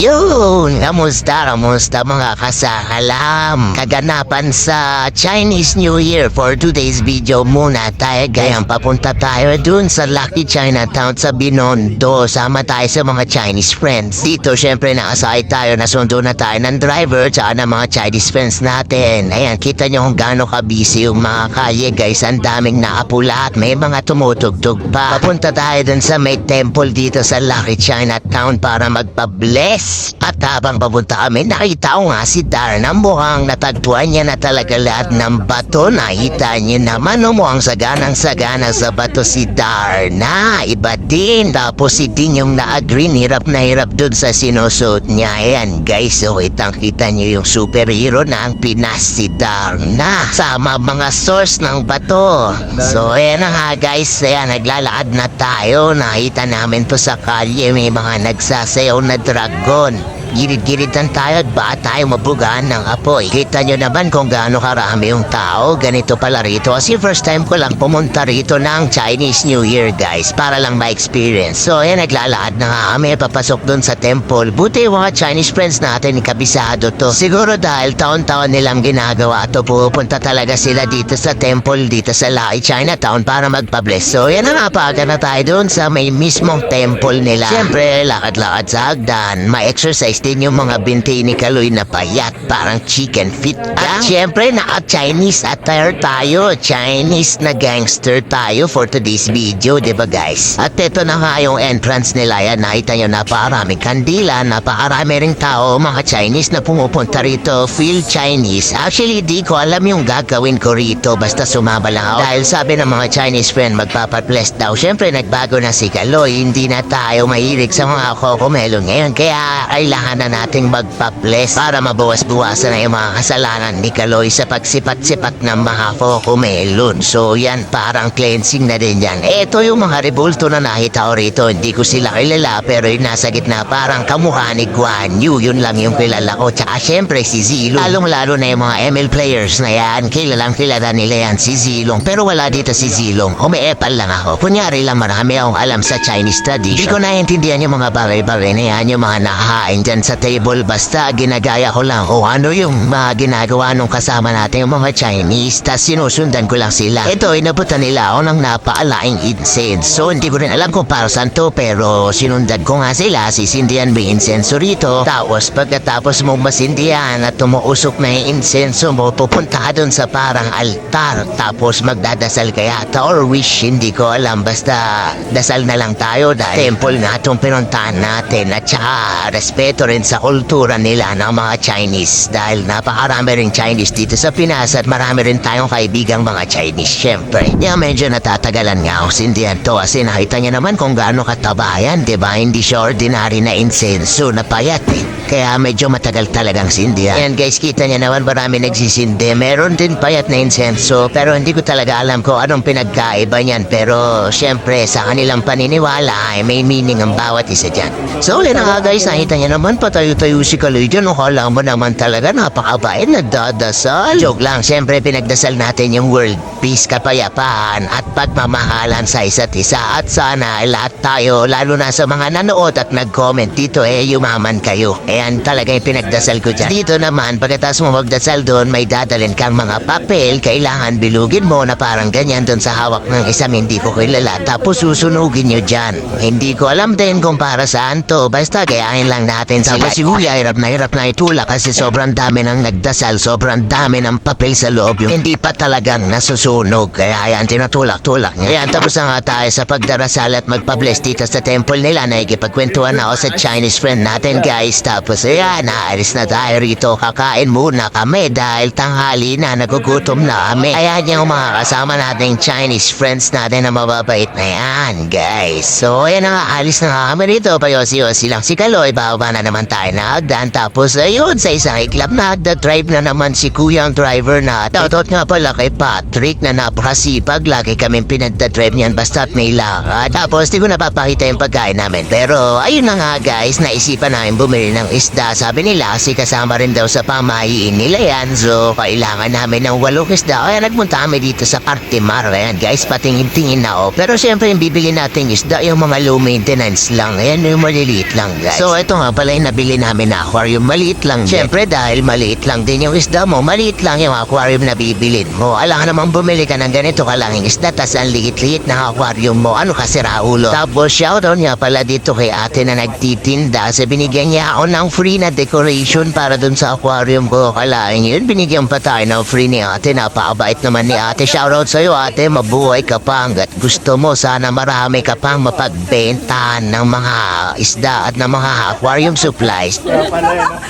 Yun! Kamusta, kamusta mga kasakalam? Kaganapan sa Chinese New Year for today's video muna tayo guys. Papunta tayo dun sa Lucky Chinatown sa Binondo. Sama tayo sa mga Chinese friends. Dito syempre nakasakay tayo, nasundo na tayo ng driver tsaka ng mga Chinese friends natin. Ayan, kita nyo kung gaano ka-busy yung mga kalye guys. Ang daming nakapula at may mga tumutugtog pa. Papunta tayo dun sa may temple dito sa Lucky Chinatown para magpa-bless. At habang papunta kami, nakita ko nga si Darna. Mukhang natagpuan niya na talaga lahat ng bato. Nakita niyo naman, no, mukhang saganang sagana sa bato si Darna. Iba din. Tapos si Din yung na-agree, hirap na hirap dun sa sinusuot niya. Ayan guys, so itang kita niyo yung superhero na ang Pinas si Darna. Sama mga source ng bato. So ayan na nga guys, ayan naglalakad na tayo. Nakita namin to sa kalye, may mga nagsasayaw na dragon. León. Gilid-gilidan tayo at baka tayo mabugaan ng apoy. Kita nyo naman kung gaano karami yung tao. Ganito pala rito. Kasi first time ko lang pumunta rito ng Chinese New Year guys. Para lang ma-experience. So ayan, naglalakad na nga kami. Papasok dun sa temple. Buti yung mga Chinese friends natin, kabisado to. Siguro dahil taon-taon nilang ginagawa to. Pupunta talaga sila dito sa temple, dito sa Lai Chinatown para magpa-bless. So yan na nga, paaga na tayo dun sa may mismong temple nila. Siyempre, lakad-lakad sa hagdan. Ma-exercise din yung mga binti ni Kaloy na payat, parang chicken feet At siyempre, naka-Chinese attire tayo. Chinese na gangster tayo for today's video, ba guys? At ito na nga yung entrance nila. Yan, nakita nyo, napakaraming kandila, napakarami ring tao, mga Chinese na pumupunta rito, feel Chinese. Actually, di ko alam yung gagawin ko rito, basta sumama lang ako. Dahil sabi ng mga Chinese friend, magpapabless daw. Siyempre, nagbago na si Kaloy, hindi na tayo mahilig sa mga kokomelo ngayon. Kaya, kailangan na nating magpa-bless para mabawas-bawasan na yung mga kasalanan ni Kaloy sa pagsipat-sipat ng mga kokomelon. So, yan, parang cleansing na din yan. Ito yung mga rebulto na nakita ko rito. Hindi ko sila kilala, pero yung nasa gitna, parang kamukha ni Guan Yu. Yun lang yung kilala ko. Tsaka, syempre, si Zilong. Lalong-lalo na yung mga ML players na yan. Kilalang kilala nila yan, si Zilong. Pero wala dito si Zilong. Umiepal lang ako. Kunyari lang marami akong alam sa Chinese tradition. Hindi ko naiintindihan yung mga bagay-bagay na yan, yung mga nakahain dyan sa table. Basta ginagaya ko lang kung ano yung mga ginagawa nung kasama natin yung mga Chinese. Tas sinusundan ko lang sila. Ito, inabutan nila ako ng napaalaing incense. So, hindi ko rin alam kung para saan to, pero sinundan ko nga sila. Sisindihan mo yung incense rito. Tapos, pagkatapos mo masindihan at tumuusok na yung incense mo, pupunta ka dun sa parang altar. Tapos, magdadasal ka yata or wish, hindi ko alam. Basta, dasal na lang tayo dahil temple nga itong pinuntahan natin. At saka, respeto rin sa kultura nila ng mga Chinese. Dahil napakarami rin Chinese dito sa Pinas at marami rin tayong kaibigang mga Chinese, syempre. Kaya medyo natatagalan nga ako sindihan to kasi nakita niya naman kung gaano kataba yan, di ba? Hindi siya ordinary na insenso na payat eh. Kaya medyo matagal talagang sindihan. Yan guys, kita niya naman marami nagsisindi. Meron din payat na insenso pero hindi ko talaga alam kung anong pinagkaiba niyan. Pero syempre sa kanilang paniniwala ay may meaning ang bawat isa dyan. So yun na nga guys, nakita niya naman patayo-tayo si Kaloy dyan. Akala mo naman talaga napakabait nagdadasal. Joke lang, syempre pinagdasal natin yung world peace, kapayapaan at pagmamahalan sa isa't isa. At sana lahat tayo, lalo na sa mga nanood at nag-comment dito eh, yumaman kayo. Ayan talaga yung pinagdasal ko dyan. Dito naman, pagkatapos mo magdasal doon, may dadalhin kang mga papel. Kailangan bilugin mo na parang ganyan doon sa hawak ng isang hindi ko kilala. Tapos susunugin nyo dyan. Hindi ko alam din kung para saan to. Basta gayahin lang natin sila. Tapos si Kuya, hirap na hirap na itula kasi sobrang dami ng nagdasal. Sobrang dami ng papel sa loob. Yung hindi pa talagang nasusunog. Kaya yan, tinutulak-tulak niya. Ayan, tapos na nga tayo sa pagdarasal at magpa-bless dito sa temple nila. Nakikipagkwentuhan ako sa Chinese friend natin, guys. Tapos ayan, naalis na tayo rito. Kakain muna kami dahil tanghali na, nagugutom na kami. Ayan yung mga kasama nating Chinese friends natin na mababait na yan, guys. So, ayan na alis na nga kami rito. Payosi-yosi lang si Kaloy. Bababa na naman tayo na hagdan. Tapos, ayun, sa isang iklap na hagdan, drive na naman si kuyang driver na. Tautot nga pala kay Patrick na napakasipag. Lagi kami pinagdadrive niyan basta't may lakad. Tapos, di ko napapakita yung pagkain namin. Pero, ayun na nga, guys, naisipan namin bumili ng isda. Sabi nila kasi kasama rin daw sa pamahiin nila yan. So, kailangan namin ng walong isda. Kaya nagpunta kami dito sa Cartimar. Ayan guys, patingin-tingin na oh. Pero syempre yung bibili natin isda yung mga low maintenance lang. Ayan yung maliliit lang guys. So, ito nga pala yung nabili namin na aquarium. Maliit lang. Syempre dahil maliit lang din yung isda mo, maliit lang yung aquarium na bibilin mo. Alam naman bumili ka ng ganito kalanging isda, tas ang liit-liit na aquarium mo. Ano kasi raulo? Tapos shoutout nga pala dito kay ate na nagtitinda. Kasi binigyan niya ako ng free na decoration para dun sa aquarium ko. Kalaing yun, binigyan pa tayo ng free ni ate. Napakabait naman ni ate. Shoutout sa'yo ate, mabuhay ka pa hanggat gusto mo. Sana marami ka pang mapagbentahan ng mga isda at ng mga aquarium supplies. Kaya pala yun. ah.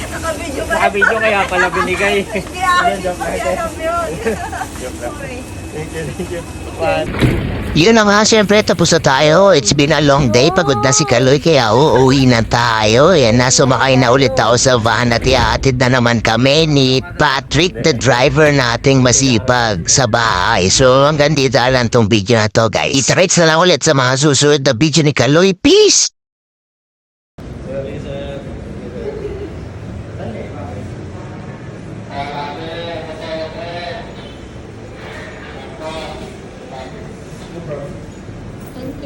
Naka-video kaya pala binigay. Yan ang yun. Thank you, thank you. Yun na nga, siyempre, tapos na tayo. It's been a long day. Pagod na si Kaloy, kaya uuwi na tayo. Yan na, sumakay na ulit ako sa van at iatid na naman kami ni Patrick, the driver nating masipag sa bahay. So, hanggang dito lang tong video na to, guys. Iterates na lang ulit sa mga susunod na video ni Kaloy. Peace!